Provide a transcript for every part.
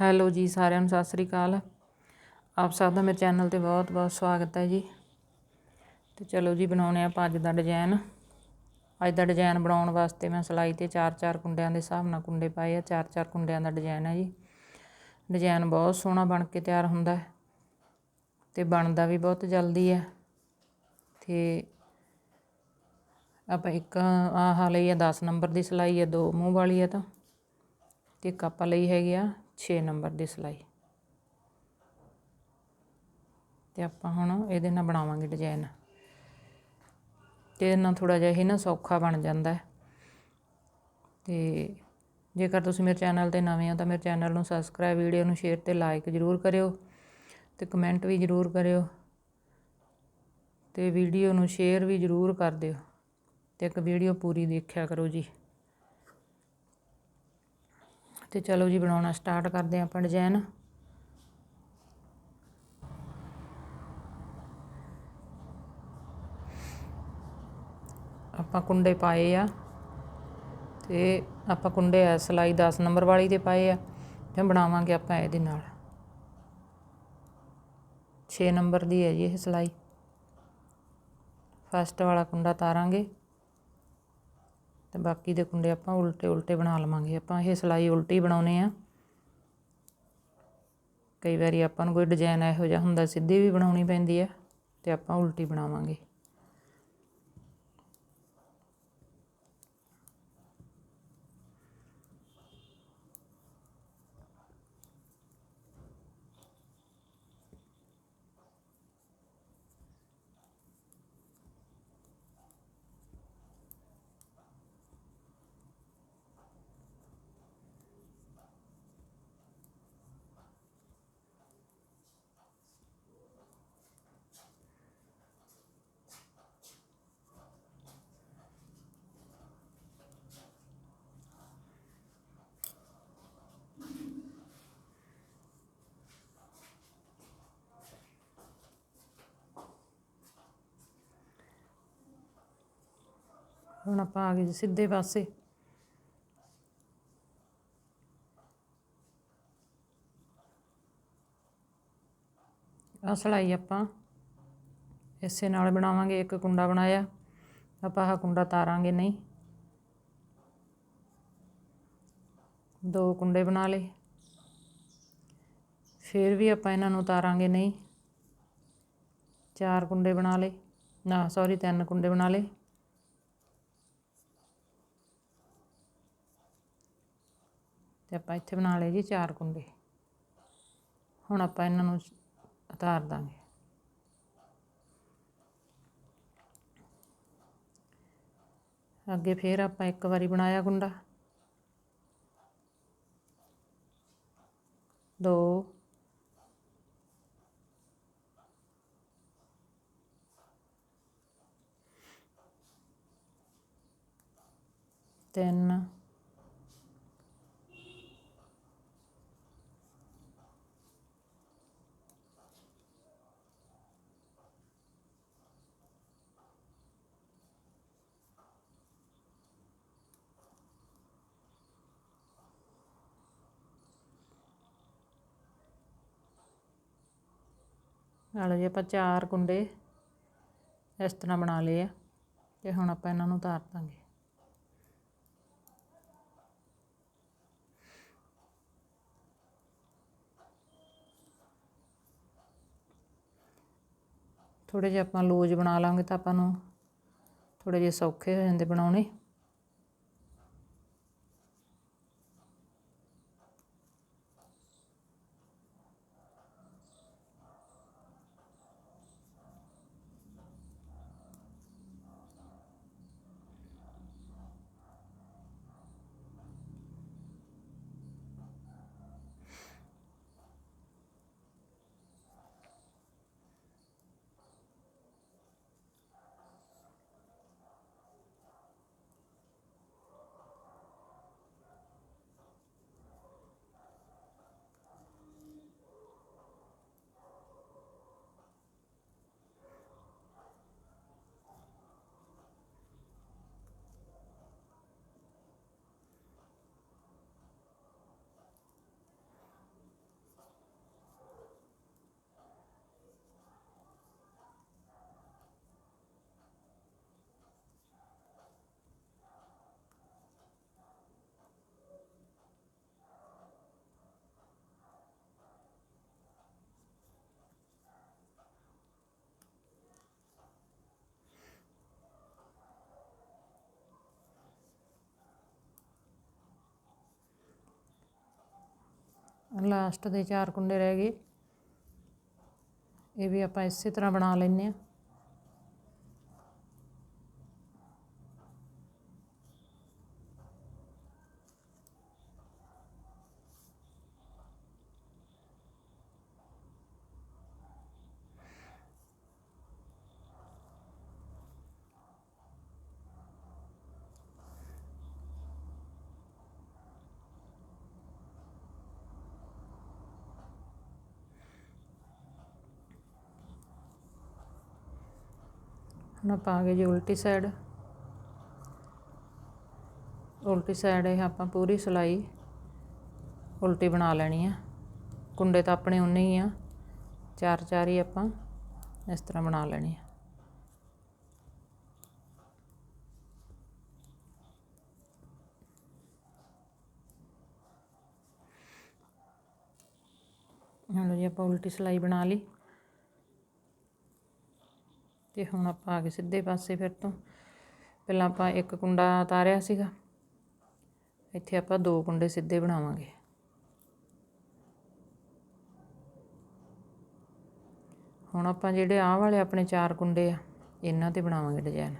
Hello ਜੀ, ਸਾਰਿਆਂ ਨੂੰ ਸਤਿ ਸ੍ਰੀ ਅਕਾਲ। ਆਪ ਸਭ ਦਾ ਮੇਰੇ ਚੈਨਲ ਤੇ ਬਹੁਤ ਬਹੁਤ ਸਵਾਗਤ ਹੈ ਜੀ। ਤੇ ਚਲੋ ਜੀ, ਬਣਾਉਣੇ ਆਪਾਂ ਅੱਜ ਦਾ ਡਿਜ਼ਾਈਨ ਅੱਜ ਦਾ ਡਿਜ਼ਾਈਨ ਬਣਾਉਣ ਵਾਸਤੇ ਮੈਂ ਸਿਲਾਈ ਤੇ ਚਾਰ ਚਾਰ ਕੁੰਡਿਆਂ ਦੇ ਹਿਸਾਬ ਨਾਲ ਕੁੰਡੇ ਪਾਏ ਆ। ਚਾਰ ਚਾਰ ਕੁੰਡਿਆਂ ਦਾ ਡਿਜ਼ਾਈਨ ਹੈ ਜੀ। ਡਿਜ਼ਾਈਨ ਬਹੁਤ ਸੋਹਣਾ ਬਣ ਕੇ ਤਿਆਰ ਹੁੰਦਾ ਹੈ ਤੇ ਬਣਦਾ ਵੀ ਬਹੁਤ ਜਲਦੀ ਹੈ। ਤੇ ਆਪਾਂ ਇੱਕ ਆਹ ਲਈ ਆ 10 ਨੰਬਰ ਦੀ ਸਿਲਾਈ ਹੈ, ਦੋ ਮੂੰਹ ਵਾਲੀ ਹੈ ਤਾਂ। ਤੇ ਇੱਕ ਆਪਾਂ ਲਈ ਹੈਗੀ ਆ 6 ਨੰਬਰ ਦੀ ਸਿਲਾਈ। ਤੇ ਆਪਾਂ ਹੁਣ ਇਹਦੇ ਨਾਲ ਬਣਾਵਾਂਗੇ ਡਿਜ਼ਾਈਨ ਤੇ ਨਾਲ ਥੋੜਾ ਜਿਹਾ ਇਹ ਨਾ ਸੌਖਾ ਬਣ ਜਾਂਦਾ ਹੈ। ਤੇ ਜੇਕਰ ਤੁਸੀਂ ਮੇਰੇ ਚੈਨਲ ਤੇ ਨਵੇਂ ਹੋ ਤਾਂ ਮੇਰੇ ਚੈਨਲ ਨੂੰ ਸਬਸਕ੍ਰਾਈਬ ਵੀਡੀਓ ਨੂੰ ਸ਼ੇਅਰ ਤੇ ਲਾਈਕ ਜ਼ਰੂਰ ਕਰਿਓ ਤੇ ਕਮੈਂਟ ਵੀ ਜ਼ਰੂਰ ਕਰਿਓ ਤੇ ਵੀਡੀਓ ਨੂੰ ਸ਼ੇਅਰ ਵੀ ਜ਼ਰੂਰ ਕਰ ਦਿਓ ਤੇ ਇੱਕ ਵੀਡੀਓ ਪੂਰੀ ਦੇਖਿਆ ਕਰੋ ਜੀ। ਤੇ ਚਲੋ ਜੀ ਬਣਾਉਣਾ ਸਟਾਰਟ ਕਰਦੇ ਹਾਂ ਆਪਾਂ ਡਿਜ਼ਾਈਨ ਆਪਾਂ ਕੁੰਡੇ ਪਾਏ ਆ ਤੇ ਆਪਾਂ ਕੁੰਡੇ ਆ ਸਲਾਈ 10 ਨੰਬਰ ਵਾਲੀ ਦੇ ਪਾਏ ਆ ਤੇ ਬਣਾਵਾਂਗੇ ਆਪਾਂ ਇਹਦੇ ਨਾਲ। 6 ਨੰਬਰ ਦੀ ਹੈ ਜੀ ਇਹ ਸਲਾਈ। ਫਸਟ ਵਾਲਾ ਕੁੰਡਾ ਤਾਰਾਂਗੇ। ਤੇ ਬਾਕੀ ਦੇ ਕੁੰਡੇ ਆਪਾਂ ਉਲਟੇ ਉਲਟੇ ਬਣਾ ਲਵਾਂਗੇ। ਆਪਾਂ ਇਹ ਸਲਾਈ ਉਲਟੀ ਬਣਾਉਨੇ ਆ। ਕਈ ਵਾਰੀ ਆਪਾਂ ਨੂੰ ਕੋਈ ਡਿਜ਼ਾਈਨ ਇਹੋ ਜਿਹਾ ਹੁੰਦਾ, ਸਿੱਧੀ ਵੀ ਬਣਾਉਣੀ ਪੈਂਦੀ ਹੈ ਤੇ ਆਪਾਂ ਉਲਟੀ ਬਣਾਵਾਂਗੇ। ਹੁਣ ਆਪਾਂ ਆ ਗਏ ਜੀ ਸਿੱਧੇ ਪਾਸੇ। ਆ ਸਲਾਈ ਆਪਾਂ ਇਸੇ ਨਾਲ ਬਣਾਵਾਂਗੇ, ਇੱਕ ਕੁੰਡਾ ਬਣਾਇਆ। ਆਪਾਂ ਆਹ ਕੁੰਡਾ ਤਾਰਾਂਗੇ ਨਹੀਂ। ਦੋ ਕੁੰਡੇ ਬਣਾ ਲਏ। ਫਿਰ ਵੀ ਆਪਾਂ ਇਹਨਾਂ ਨੂੰ ਤਾਰਾਂਗੇ ਨਹੀਂ। ਚਾਰ ਕੁੰਡੇ ਬਣਾ ਲਏ। ਨਾ ਸੌਰੀ ਤਿੰਨ ਕੁੰਡੇ ਬਣਾ ਲਏ। ਤੇ ਆਪਾਂ ਇੱਥੇ ਬਣਾ ਲਏ ਜੀ ਚਾਰ ਕੁੰਡੇ। ਹੁਣ ਆਪਾਂ ਇਹਨਾਂ ਨੂੰ ਉਤਾਰ ਦਾਂਗੇ। ਅੱਗੇ ਫੇਰ ਆਪਾਂ ਇੱਕ ਵਾਰੀ ਬਣਾਇਆ ਕੁੰਡਾ। ਦੋ, ਤਿੰਨ ਨਾਲ ਜੀ ਆਪਾਂ ਚਾਰ ਕੁੰਡੇ ਇਸ ਤਰ੍ਹਾਂ ਬਣਾ ਲਏ ਆ, ਤੇ ਹੁਣ ਆਪਾਂ ਇਹਨਾਂ ਨੂੰ ਉਤਾਰ ਦਾਂਗੇ। ਥੋੜੇ ਜਿਹਾ ਆਪਾਂ ਲੂਜ ਬਣਾ ਲਾਂਗੇ ਤਾਂ ਆਪਾਂ ਨੂੰ ਥੋੜੇ ਜਿਹੇ ਸੌਖੇ ਹੋ ਜਾਂਦੇ ਬਣਾਉਣੇ। ਲਾਸਟ ਦੇ ਚਾਰ ਕੁੰਡੇ ਰਹਿ ਗਏ। ਇਹ ਵੀ ਆਪਾਂ ਇਸੇ ਤਰ੍ਹਾਂ ਬਣਾ ਲੈਂਦੇ ਹਾਂ। ਹੁਣ ਆਪਾਂ ਆ ਗਏ ਜੀ ਉਲਟੀ ਸਾਈਡ ਉਲਟੀ ਸਾਈਡ ਇਹ ਆਪਾਂ ਪੂਰੀ ਸਿਲਾਈ ਉਲਟੀ ਬਣਾ ਲੈਣੀ ਆ। ਕੁੰਡੇ ਤਾਂ ਆਪਣੇ ਉਨੇ ਹੀ ਆ। ਚਾਰ ਚਾਰ ਹੀ ਆਪਾਂ ਇਸ ਤਰ੍ਹਾਂ ਬਣਾ ਲੈਣੀ ਆ। ਹੁਣ ਜੀ ਆਪਾਂ ਉਲਟੀ ਸਿਲਾਈ ਬਣਾ ਲਈ। ਤੇ ਹੁਣ ਆਪਾਂ ਆ ਗਏ ਸਿੱਧੇ ਪਾਸੇ ਫਿਰ ਤੋਂ। ਪਹਿਲਾਂ ਆਪਾਂ ਇੱਕ ਕੁੰਡਾ ਉਤਾਰਿਆ ਸੀਗਾ। ਇੱਥੇ ਆਪਾਂ ਦੋ ਕੁੰਡੇ ਸਿੱਧੇ ਬਣਾਵਾਂਗੇ। ਹੁਣ ਆਪਾਂ ਜਿਹੜੇ ਆਹ ਵਾਲੇ ਆਪਣੇ ਚਾਰ ਕੁੰਡੇ ਆ, ਇਹਨਾਂ ਤੇ ਬਣਾਵਾਂਗੇ ਡਿਜ਼ਾਈਨ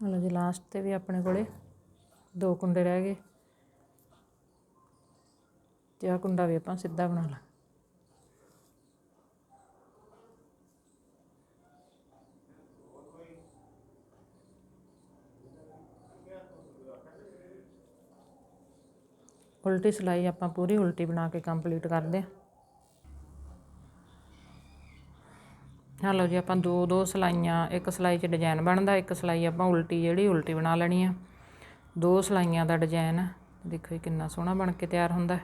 ਮਤਲਬ ਜੀ ਲਾਸਟ ਤੇ ਵੀ ਆਪਣੇ ਕੋਲੇ ਦੋ ਕੁੰਡੇ ਰਹਿ ਗਏ। ਤੇ ਆਹ ਕੁੰਡਾ ਵੀ ਆਪਾਂ ਸਿੱਧਾ ਬਣਾ ਲਾਂ। ਉਲਟੀ ਸਿਲਾਈ ਆਪਾਂ ਪੂਰੀ ਉਲਟੀ ਬਣਾ ਕੇ ਕੰਪਲੀਟ ਕਰਦੇ ਹਾਂ। ਲਓ ਜੀ, ਆਪਾਂ ਦੋ ਦੋ ਸਲਾਈਆਂ, ਇੱਕ ਸਲਾਈ 'ਚ ਡਿਜ਼ਾਈਨ ਬਣਦਾ, ਇੱਕ ਸਲਾਈ ਆਪਾਂ ਉਲਟੀ ਜਿਹੜੀ ਉਲਟੀ ਬਣਾ ਲੈਣੀ ਆ। ਦੋ ਸਲਾਈਆਂ ਦਾ ਡਿਜ਼ਾਈਨ ਦੇਖੋ ਜੀ ਕਿੰਨਾ ਸੋਹਣਾ ਬਣ ਕੇ ਤਿਆਰ ਹੁੰਦਾ। ਹੈ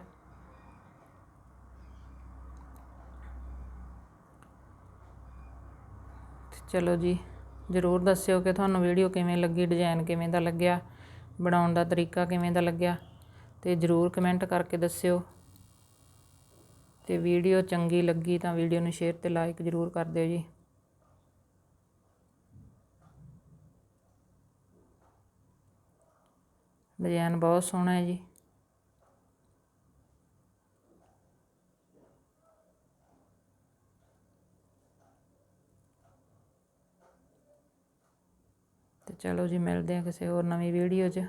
ਚਲੋ ਜੀ, ਜ਼ਰੂਰ ਦੱਸਿਓ ਕਿ ਤੁਹਾਨੂੰ ਵੀਡੀਓ ਕਿਵੇਂ ਲੱਗੀ ਡਿਜ਼ਾਈਨ ਕਿਵੇਂ ਦਾ ਲੱਗਿਆ, ਬਣਾਉਣ ਦਾ ਤਰੀਕਾ ਕਿਵੇਂ ਦਾ ਲੱਗਿਆ। ਤੇ ਜ਼ਰੂਰ ਕਮੈਂਟ ਕਰਕੇ ਦੱਸਿਓ। ਤੇ ਵੀਡੀਓ ਚੰਗੀ ਲੱਗੀ ਤਾਂ ਵੀਡੀਓ ਨੂੰ ਸ਼ੇਅਰ ਤੇ ਲਾਈਕ ਜ਼ਰੂਰ ਕਰ ਦਿਓ ਜੀ। ਡਿਜ਼ਾਈਨ ਬਹੁਤ ਸੋਹਣਾ ਹੈ ਜੀ। ਤੇ ਚਲੋ ਜੀ, ਮਿਲਦੇ ਹਾਂ ਕਿਸੇ ਹੋਰ ਨਵੀਂ ਵੀਡੀਓ 'ਚ।